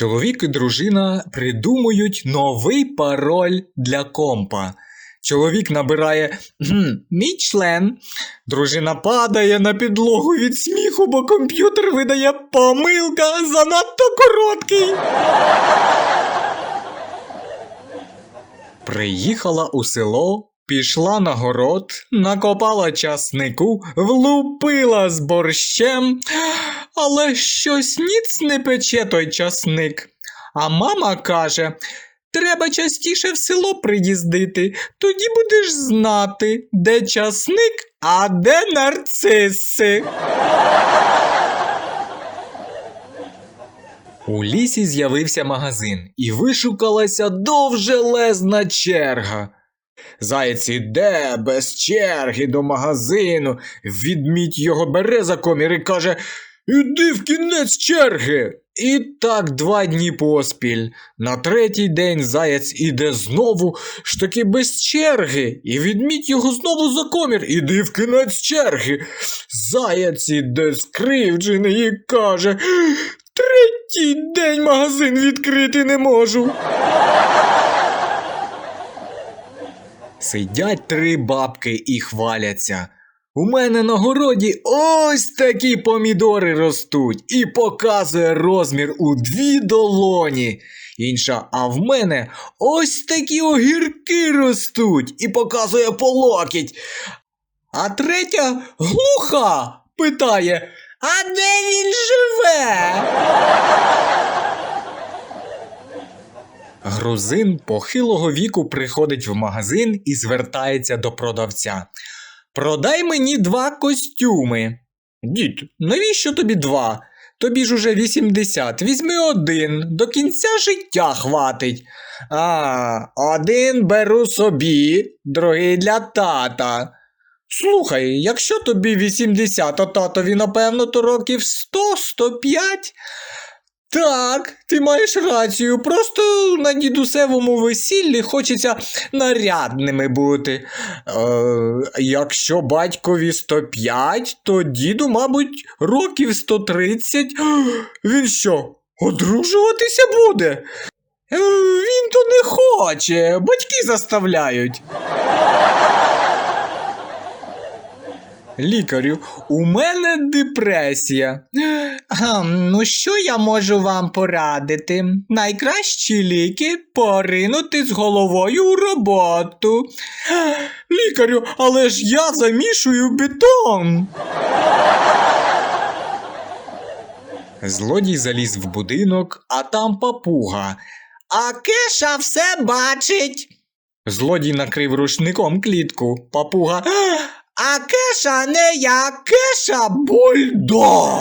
Чоловік і дружина придумують новий пароль для компа. Чоловік набирає «Хм, мій член. Дружина падає на підлогу від сміху, бо комп'ютер видає помилка занадто короткий. Приїхала у село, пішла на город, накопала часнику, влупила з борщем, але щось ніц не пече той часник. А мама каже: треба частіше в село приїздити, тоді будеш знати, де часник, а де нарциси. У лісі з'явився магазин і вишукалася довжелезна черга. Заєць іде без черги до магазину, відмідь його бере за комір і каже Іди в кінець черги. І так два дні поспіль. На третій день заяць іде знову ж таки без черги, і відмідь його знову за комір. Іди в кінець черги. Заяць іде скривджений і каже Третій день магазин відкрити не можу. Сидять три бабки і хваляться. У мене на городі ось такі помідори ростуть і показує розмір у дві долоні. Інша, а в мене ось такі огірки ростуть і показує по локіть. А третя глуха питає: А де він живе? Грузин похилого віку приходить в магазин і звертається до продавця. Продай мені два костюми. Дід, навіщо тобі два? Тобі ж уже 80, візьми один, до кінця життя хватить. А, один беру собі, другий для тата. Слухай, якщо тобі 80, а татові, напевно, то років 100-105. Так, ти маєш рацію. Просто на дідусевому весіллі хочеться нарядними бути. Е, якщо батькові 105, то діду, мабуть, років 130. Він що, одружуватися буде? Е, він то не хоче, батьки заставляють. Лікарю, у мене депресія. Гм, ну, що я можу вам порадити? Найкращі ліки поринути з головою у роботу. Лікарю, але ж я замішую бетон. Злодій заліз в будинок, а там папуга. А кеша все бачить. Злодій накрив рушником клітку. Папуга. А кеша не я, кеша бульдог.